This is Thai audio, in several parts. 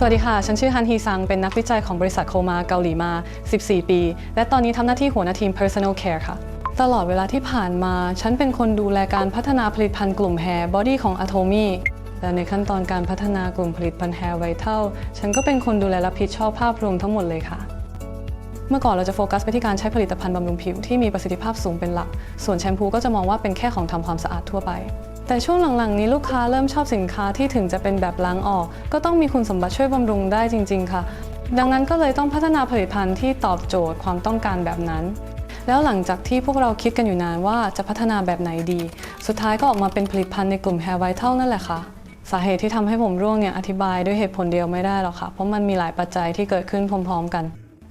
สวัสดีค่ะ ฉันชื่อฮันฮีซัง เป็นนักวิจัยของบริษัทโคมาเกาหลีมา 14 ปี และตอนนี้ทำหน้าที่หัวหน้าทีม Personal Care ค่ะ ตลอดเวลาที่ผ่านมา ฉันเป็นคนดูแลการพัฒนาผลิตภัณฑ์กลุ่ม Hair Body ของ Atomy และในขั้นตอนการพัฒนากลุ่มผลิตภัณฑ์ Hair Vital ฉันก็เป็นคนดูแลรับผิดชอบภาพรวมทั้งหมดเลยค่ะ เมื่อก่อนเราจะโฟกัสไปที่การใช้ผลิตภัณฑ์บำรุงผิวที่มีประสิทธิภาพสูงเป็นหลัก ส่วนแชมพูก็จะมองว่าเป็นแค่ของทำความสะอาดทั่วไป แต่ช่วงหลังๆนี้ลูกค้าเริ่มชอบสินค้าที่ถึงจะเป็นแบบล้างออก ก็ต้องมีคุณสมบัติช่วยบำรุงได้จริง ๆ ค่ะ ดังนั้นก็เลยต้องพัฒนาผลิตภัณฑ์ที่ตอบโจทย์ความต้องการแบบนั้น แล้วหลังจากที่พวกเราคิดกันอยู่นานว่าจะพัฒนาแบบไหนดี สุดท้ายก็ออกมาเป็นผลิตภัณฑ์ในกลุ่ม Hair Vital นั่นแหละค่ะสาเหตุที่ทำให้ผมร่วงเนี่ยอธิบายด้วยเหตุผลเดียวไม่ได้หรอกค่ะ เพราะมันมีหลายปัจจัยที่เกิดขึ้นพร้อม ๆ กัน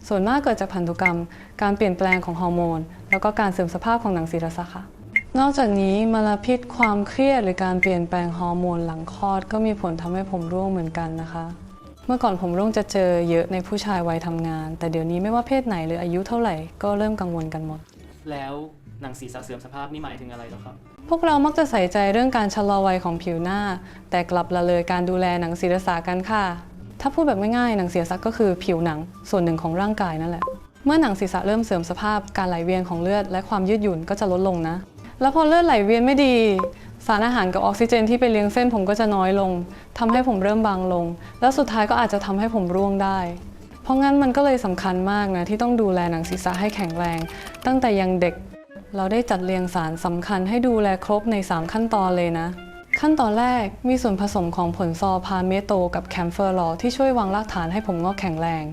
ส่วนมากเกิดจากพันธุกรรม การเปลี่ยนแปลงของฮอร์โมน แล้วก็การเสื่อมสภาพของหนังศีรษะค่ะ นอกจากนี้มลพิษความเครียดหรือการเปลี่ยนแปลงฮอร์โมนหลังคลอด ก็มีผลทำให้ผมร่วงเหมือนกันนะคะ เมื่อก่อนผมร่วงจะเจอเยอะในผู้ชายวัยทำงาน แต่เดี๋ยวนี้ไม่ว่าเพศไหนหรืออายุเท่าไหร่ก็เริ่มกังวลกันหมด แล้วหนังศีรษะเสื่อมสภาพนี่หมายถึงอะไรเหรอครับ พวกเรามักจะใส่ใจเรื่องการชะลอวัยของผิวหน้า แต่กลับละเลยการดูแลหนังศีรษะกันค่ะ ถ้าพูดแบบง่ายๆหนังศีรษะก็คือผิวหนังส่วนหนึ่งของร่างกายนั่นแหละ เมื่อหนังศีรษะเริ่มเสื่อมสภาพการไหลเวียนของเลือด และความยืดหยุ่นก็จะลดลงนะ แล้วพอเลือดไหลเวียนไม่ดี สารอาหารกับออกซิเจนที่ไปเลี้ยงเส้นผมก็จะน้อยลงทำให้ผมเริ่มบางลง แล้วสุดท้ายก็อาจจะทำให้ผมร่วงได้ เพราะงั้นมันก็เลยสำคัญมากนะที่ต้องดูแลหนังศีรษะให้แข็งแรง ตั้งแต่ยังเด็ก เราได้จัดเรียงสารสำคัญให้ดูแลครบใน 3 ขั้นตอนเลยนะ ขั้นตอนแรกมีส่วนผสมของผลซอพาเมโตกับแคมเฟอร์ลอที่ช่วยวางรากฐานให้ผมงอกแข็งแรง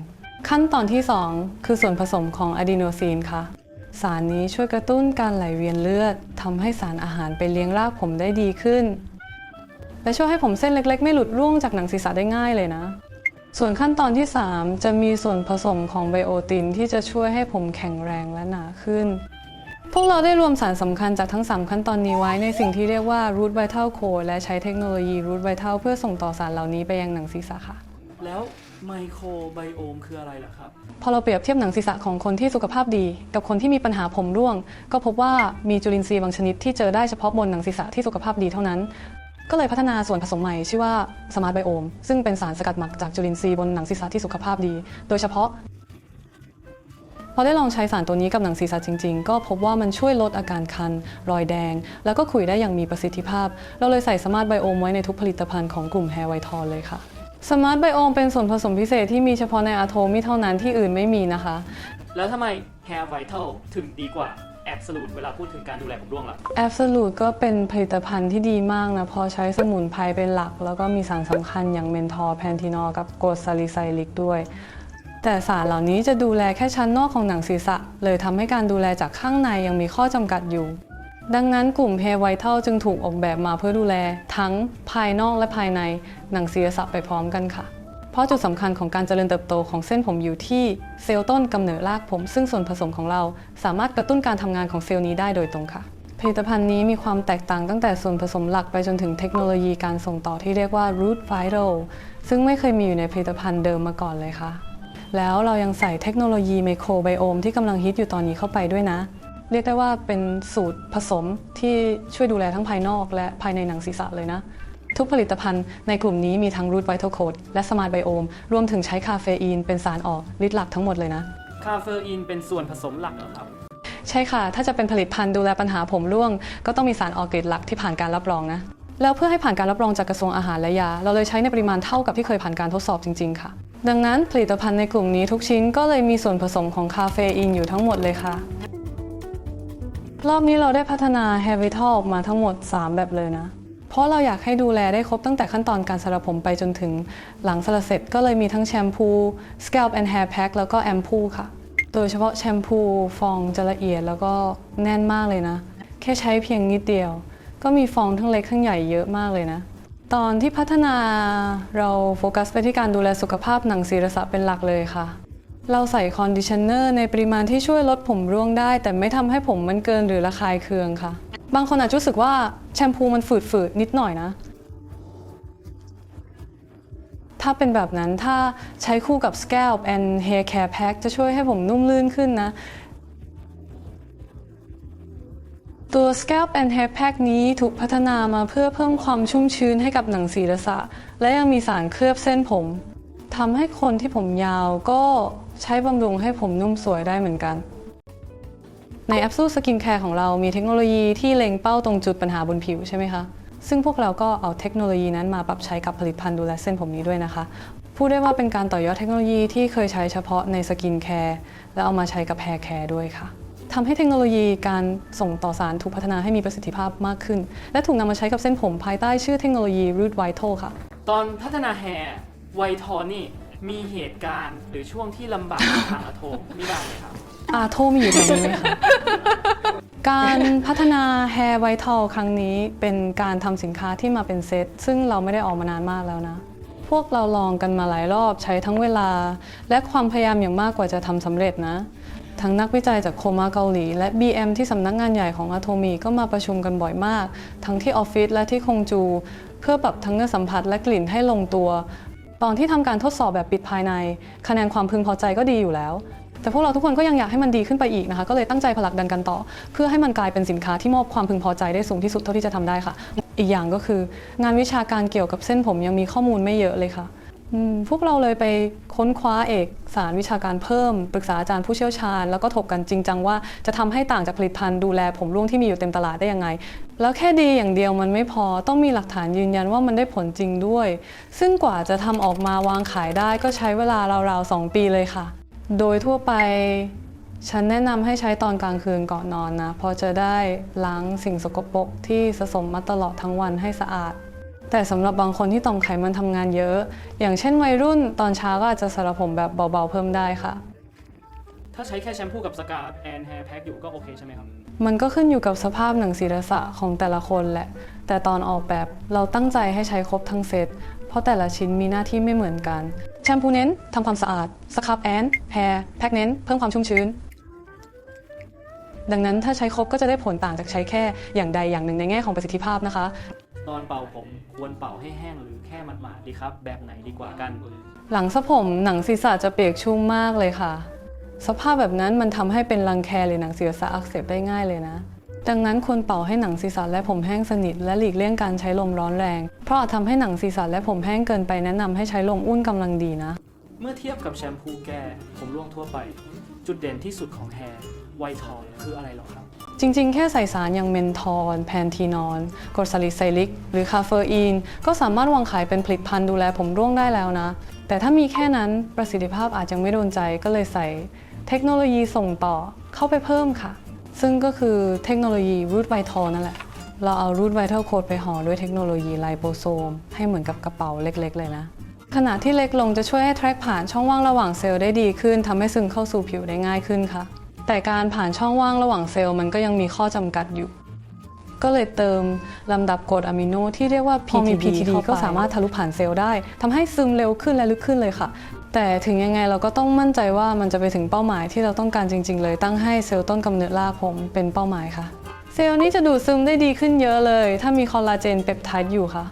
ขั้นตอนที่ 2 คือส่วนผสมของอะดีโนซีนค่ะ สารนี้ช่วยกระตุ้นการไหลเวียนเลือดทำให้สารอาหารไปเลี้ยงรากผมได้ดีขึ้น และช่วยให้ผมเส้นเล็ก ๆ ไม่หลุดร่วงจากหนังศีรษะได้ง่ายเลยนะ ส่วนขั้นตอนที่ 3 จะมีส่วนผสมของไบโอตินที่จะช่วยให้ผมแข็งแรงและหนาขึ้น พวกเราได้รวมสารสำคัญจากทั้ง 3 ขั้นตอนนี้ไว้ในสิ่งที่เรียกว่า Root Vital Code และใช้เทคโนโลยี Root Vital เพื่อส่งต่อสารเหล่านี้ไปยังหนังศีรษะค่ะ แล้ว ไมโครไบโอมคืออะไรล่ะครับ พอเราเปรียบเทียบหนังศีรษะของคนที่สุขภาพดี กับคนที่มีปัญหาผมร่วง ก็พบว่ามีจุลินทรีย์บางชนิดที่เจอได้เฉพาะบนหนังศีรษะที่สุขภาพดีเท่านั้น ก็เลยพัฒนาส่วนผสมใหม่ชื่อว่าสมาร์ทไบโอมซึ่งเป็นสารสกัดหมักจากจุลินทรีย์บนหนังศีรษะที่สุขภาพดี โดยเฉพาะพอได้ลองใช้สารตัวนี้กับหนังศีรษะจริงๆ ก็พบว่ามันช่วยลดอาการคัน รอยแดง แล้วก็ขุยได้อย่างมีประสิทธิภาพ เราเลยใส่สมาร์ทไบโอมไว้ในทุกผลิตภัณฑ์ของกลุ่ม Hair Vital เลยค่ะ สมาร์ทไบโอมเป็นส่วนผสมพิเศษที่มีเฉพาะในอะโทมิเท่านั้นที่อื่นไม่มีนะคะ แล้วทำไม Hair Vital ถึงดีกว่า Absolute เวลาพูดถึงการดูแลผมร่วงล่ะ Absolute ก็เป็นผลิตภัณฑ์ที่ดีมากนะเพอใช้สมุนไพรเป็นหลัก แล้วก็มีสารสำคัญอย่างเมนทอร์แพนทีนอลกับโกรดซาลิไซลิกด้วย แต่สารเหล่านี้จะดูแลแค่ชั้นนอกของหนังศีรษะ เลยทำให้การดูแลจากข้างในยังมีข้อจำกัดอยู่ ดังนั้นกลุ่ม Hair Vital จึงถูกออกแบบมาเพื่อดูแล ทั้งภายนอกและภายในหนังศีรษะไปพร้อมกันค่ะ เพราะจุดสำคัญของการเจริญเติบโตของเส้นผมอยู่ที่เซลล์ต้นกำเนิดรากผม ซึ่งส่วนผสมของเราสามารถกระตุ้นการทำงานของเซลล์นี้ได้โดยตรงค่ะ ผลิตภัณฑ์นี้มีความแตกต่างตั้งแต่ส่วนผสมหลักไปจนถึงเทคโนโลยีการส่งต่อที่เรียกว่า Root Vital ซึ่งไม่เคยมีอยู่ในผลิตภัณฑ์เดิมมาก่อนเลยค่ะแล้วเรายังใส่เทคโนโลยีไมโครไบโอมที่กำลังฮิตอยู่ตอนนี้เข้าไปด้วยนะ เรียกได้ว่าเป็นสูตรผสมที่ช่วยดูแลทั้งภายนอกและภายในหนังศีรษะเลยนะ ทุกผลิตภัณฑ์ในกลุ่มนี้มีทั้ง Root Vital Code และ Smart Biome รวมถึงใช้คาเฟอีนเป็นสารออกฤทธิ์หลักทั้งหมดเลยนะ คาเฟอีนเป็นส่วนผสมหลักเหรอครับ ใช่ค่ะ ถ้าจะเป็นผลิตภัณฑ์ดูแลปัญหาผมร่วง ก็ต้องมีสารออกฤทธิ์หลักที่ผ่านการรับรองนะ แล้วเพื่อให้ผ่านการรับรองจากกระทรวงอาหารและยา เราเลยใช้ในปริมาณเท่ากับที่เคยผ่านการทดสอบจริง ๆ ค่ะ ดังนั้นผลิตภัณฑ์ในกลุ่มนี้ทุกชิ้นก็เลยมีส่วนผสมของคาเฟอีนอยู่ทั้งหมดเลยค่ะ รอบนี้เราได้พัฒนา Hair Vital ออกมาทั้งหมด 3 แบบเลยนะ เพราะเราอยากให้ดูแลได้ครบตั้งแต่ขั้นตอนการสระผมไปจนถึงหลังสระเสร็จก็เลยมีทั้งแชมพู Scalp and Hair Pack แล้วก็แอมพูค่ะ โดยเฉพาะแชมพูฟองจะละเอียดแล้วก็แน่นมากเลยนะ แค่ใช้เพียงนิดเดียว ก็มีฟองทั้งเล็กทั้งใหญ่เยอะมากเลยนะตอนที่พัฒนาเราโฟกัสไปที่การดูแลสุขภาพหนังศีรษะเป็นหลักเลยค่ะ เราใส่คอนดิชเนอร์ในปริมาณที่ช่วยลดผมร่วงได้ แต่ไม่ทำให้ผมมันเกินหรือระคายเคืองค่ะ บางคนอาจจะรู้สึกว่าแชมพูมันฝืดๆนิดหน่อยนะ ถ้าเป็นแบบนั้นถ้าใช้คู่กับ Scalp and Hair Care Pack จะช่วยให้ผมนุ่มลื่นขึ้นนะตัว Scalp and Hair Pack นี้ถูกพัฒนามาเพื่อเพิ่มความชุ่มชื้นให้กับหนังศีรษะ และยังมีสารเคลือบเส้นผมทำให้คนที่ผมยาวก็ ใช้บำรุงให้ผมนุ่มสวยได้เหมือนกัน ในแอปซูสกินแคร์ของเรามีเทคโนโลยีที่เล็งเป้าตรงจุดปัญหาบนผิวใช่ไหมคะ ซึ่งพวกเราก็เอาเทคโนโลยีนั้นมาปรับใช้กับผลิตภัณฑ์ดูแลเส้นผมนี้ด้วยนะคะ พูดได้ว่าเป็นการต่อยอดเทคโนโลยีที่เคยใช้เฉพาะในสกินแคร์แล้วเอามาใช้กับแฮร์แคร์ด้วยค่ะทำให้เทคโนโลยีการส่งต่อสารถูกพัฒนาให้มีประสิทธิภาพมากขึ้น และถูกนำมาใช้กับเส้นผมภายใต้ชื่อเทคโนโลยี Root Vital ค่ะ ตอนพัฒนาแฮร์ไวทอนี่ มีเหตุการณ์หรือช่วงที่ลำบากทางอะโทมมีบ้างไหมครับ อาโทมีอยู่ตรงนี้ไหมคะการพัฒนา Hair Vital ครั้งนี้เป็นการทำสินค้าที่มาเป็นเซต ซึ่งเราไม่ได้ออกมานานมากแล้วนะ พวกเราลองกันมาหลายรอบใช้ทั้งเวลา และความพยายามอย่างมากกว่าจะทำสำเร็จนะ ทั้งนักวิจัยจากโคมาเกาหลี และ BM ที่สำนักงานใหญ่ของอะโทมีก็มาประชุมกันบ่อยมาก ทั้งที่ออฟฟิศและที่คงจู เพื่อปรับทั้งเนื้อสัมผัสและกลิ่นให้ลงตัว ตอนที่ทำการทดสอบแบบปิดภายใน คะแนนความพึงพอใจก็ดีอยู่แล้ว แต่พวกเราทุกคนก็ยังอยากให้มันดีขึ้นไปอีกนะคะ ก็เลยตั้งใจผลักดันกันต่อ เพื่อให้มันกลายเป็นสินค้าที่มอบความพึงพอใจได้สูงที่สุดเท่าที่จะทำได้ค่ะ อีกอย่างก็คือ งานวิชาการเกี่ยวกับเส้นผมยังมีข้อมูลไม่เยอะเลยค่ะ พวกเราเลยไปค้นคว้าเอกสารวิชาการเพิ่ม ปรึกษาอาจารย์ผู้เชี่ยวชาญ แล้วก็ถกกันจริงจังว่าจะทำให้ต่างจากผลิตภัณฑ์ดูแลผมร่วงที่มีอยู่เต็มตลาดได้ยังไง แล้วแค่ดีอย่างเดียวมันไม่พอต้องมีหลักฐานยืนยันว่ามันได้ผลจริงด้วย ซึ่งกว่าจะทำออกมาวางขายได้ก็ใช้เวลาราวๆ2ปีเลยค่ะ โดยทั่วไปฉันแนะนำให้ใช้ตอนกลางคืนก่อนนอนนะเพราะจะได้ล้างสิ่งสกปรกที่สะสมมาตลอดทั้งวันให้สะอาด แต่สำหรับบางคนที่ต่อมไขมันทำงานเยอะ อย่างเช่นวัยรุ่นตอนเช้าก็อาจจะสระผมแบบเบาๆเพิ่มได้ค่ะ ถ้าใช้แค่แชมพูกับสกาแอนแฮร์แพ็กอยู่ก็โอเคใช่ไหมครับ มันก็ขึ้นอยู่กับสภาพหนังศีรษะของแต่ละคนแหละ แต่ตอนออกแบบเราตั้งใจให้ใช้ครบทั้งเซต เพราะแต่ละชิ้นมีหน้าที่ไม่เหมือนกัน แชมพูเน้นทำความสะอาด สครับแอนแฮร์แพ็กเน้นเพิ่มความชุ่มชื้น ดังนั้นถ้าใช้ครบก็จะได้ผลต่างจากใช้แค่อย่างใดอย่างหนึ่งในแง่ของประสิทธิภาพนะคะ ตอนเป่าผมควรเป่าให้แห้งหรือแค่หมาดๆดีครับ แบบไหนดีกว่ากัน หลังสระผมหนังศีรษะจะเปียกชุ่มมากเลยค่ะ สภาพแบบนั้นมันทำให้เป็นรังแคหรือหนังศีรษะอักเสบได้ง่ายเลยนะ ดังนั้นควรเป่าให้หนังศีรษะและผมแห้งสนิท และหลีกเลี่ยงการใช้ลมร้อนแรง เพราะอาจทำให้หนังศีรษะและผมแห้งเกินไปแนะนำให้ใช้ลมอุ่นกำลังดีนะ เมื่อเทียบกับแชมพูแก้ผมร่วงทั่วไป จุดเด่นที่สุดของแฮร์ไวทอนคืออะไรหรอครับ จริงๆ แค่ใส่สารอย่างเมนทอลแพนทีนอลกรดซาลิไซลิก หรือคาเฟอีน ก็สามารถวางขายเป็นผลิตภัณฑ์ดูแลผมร่วงได้แล้วนะ แต่ถ้ามีแค่นั้นประสิทธิภาพอาจยังไม่โดนใจก็เลยใส่เทคโนโลยีส่งต่อเข้าไปเพิ่มค่ะ ซึ่งก็คือเทคโนโลยี Root Vital นั่นแหละ เราเอา Root Vital Code ไปห่อด้วยเทคโนโลยีไลโปโซม ให้เหมือนกับกระเป๋าเล็กๆ เลยนะ ขนาดที่เล็กลงจะช่วยให้แทร็กผ่านช่องว่างระหว่างเซลล์ได้ดีขึ้นทำให้ซึมเข้าสู่ผิวได้ง่ายขึ้นค่ะ แต่การผ่านช่องว่างระหว่างเซลล์มันก็ยังมีข้อจำกัดอยู่ ก็เลยเติมลำดับกรดอะมิโนที่เรียกว่า PTD, PTD ก็สามารถทะลุผ่านเซลล์ได้ทำให้ซึมเร็วขึ้นและลึกขึ้นเลยค่ะ แต่ถึงยังไงเราก็ต้องมั่นใจว่ามันจะไปถึงเป้าหมายที่เราต้องการจริง ๆ เลยตั้งให้เซลล์ต้นกำเนิดรากผมเป็นเป้าหมายค่ะ เซลล์นี้จะดูดซึมได้ดีขึ้นเยอะเลย ถ้ามีคอลลาเจนเปปไทด์อยู่ค่ะ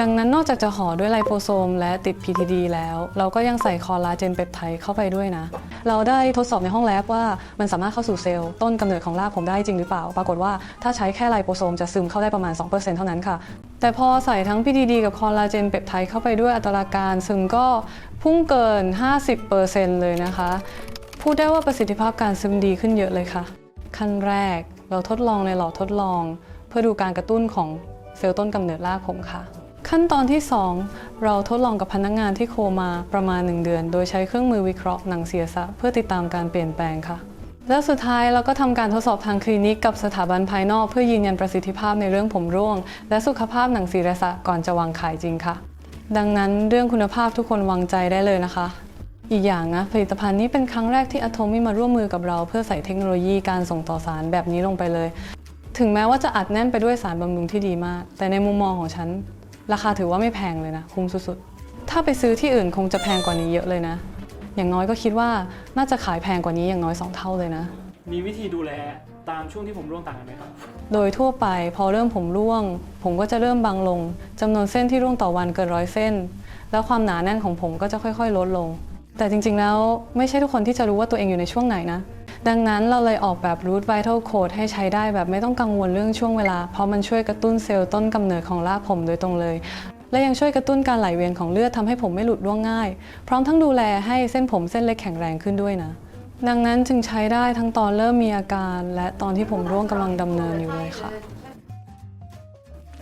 ดังนั้นนอกจากจะห่อด้วยไลโปโซม และติด PTD แล้ว เราก็ยังใส่คอลลาเจนเปปไทด์เข้าไปด้วยนะ เราได้ทดสอบในห้องแลบว่ามันสามารถเข้าสู่เซลล์ต้นกำเนิดของรากผมได้จริงหรือเปล่า ปรากฏว่าถ้าใช้แค่ไลโปโซมจะซึมเข้าได้ประมาณ 2%เท่านั้นค่ะ แต่พอใส่ทั้ง PTD กับคอลลาเจนเปปไทด์เข้าไปด้วยอัตราการซึมก็พุ่งเกิน 50%เลยนะคะ พูดได้ว่าประสิทธิภาพการซึมดีขึ้นเยอะเลยค่ะ ขั้นแรกเราทดลองในหลอดทดลอง เพื่อดูการกระตุ้นของเซลล์ต้นกำเนิดรากผมค่ะ ขั้นตอนที่ 2 เราทดลองกับพนักงานที่โคมาประมาณ 1 เดือน โดยใช้เครื่องมือวิเคราะห์หนังศีรษะเพื่อติดตามการเปลี่ยนแปลงค่ะ และสุดท้ายเราก็ทำการทดสอบทางคลินิกกับสถาบันภายนอกเพื่อยืนยันประสิทธิภาพในเรื่องผมร่วง และสุขภาพหนังศีรษะก่อนจะวางขายจริงค่ะ ดังนั้นเรื่องคุณภาพทุกคนวางใจได้เลยนะคะ อีกอย่างนะผลิตภัณฑ์นี้เป็นครั้งแรกที่อะโทมิมาร่วมมือกับเราเพื่อใส่เทคโนโลยีการส่งต่อสารแบบนี้ลงไปเลย ถึงแม้ว่าจะอัดแน่นไปด้วยสารบำรุงที่ดีมาก แต่ในมุมมองของฉัน ราคาถือว่าไม่แพงเลยนะ คุ้มสุดๆ ถ้าไปซื้อที่อื่นคงจะแพงกว่านี้เยอะเลยนะ อย่างน้อยก็คิดว่าน่าจะขายแพงกว่านี้อย่างน้อย 2 เท่าเลยนะ มีวิธีดูแลตามช่วงที่ผมร่วงต่างกันไหมครับ โดยทั่วไปพอเริ่มผมร่วง ผมก็จะเริ่มบางลงจำนวนเส้นที่ร่วงต่อวันเกินร้อยเส้น แล้วความหนาแน่นของผมก็จะค่อยๆ ลดลง แต่จริงๆแล้วไม่ใช่ทุกคนที่จะรู้ว่าตัวเองอยู่ในช่วงไหนนะ ดังนั้นเราเลยออกแบบ Root Vital Code ให้ใช้ได้แบบไม่ต้องกังวลเรื่องช่วงเวลา เพราะมันช่วยกระตุ้นเซลล์ต้นกำเนิดของรากผมโดยตรงเลย และยังช่วยกระตุ้นการไหลเวียนของเลือดทำให้ผมไม่หลุดร่วงง่าย พร้อมทั้งดูแลให้เส้นผมเส้นเล็กแข็งแรงขึ้นด้วยนะ ดังนั้นจึงใช้ได้ทั้งตอนเริ่มมีอาการ และตอนที่ผมร่วงกำลังดำเนินอยู่เลยค่ะ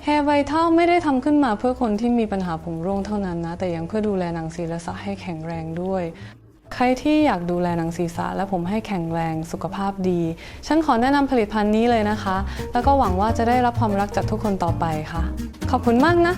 Hair Vital ไม่ได้ทำขึ้นมาเพื่อคนที่มีปัญหาผมร่วงเท่านั้นนะ แต่ยังเพื่อดูแลหนังศีรษะให้แข็งแรงด้วย ใครที่อยากดูแลหนังศีรษะ และผมให้แข็งแรงสุขภาพดี ฉันขอแนะนำผลิตภัณฑ์นี้เลยนะคะ แล้วก็หวังว่าจะได้รับความรักจากทุกคนต่อไปค่ะ ขอบคุณมากนะ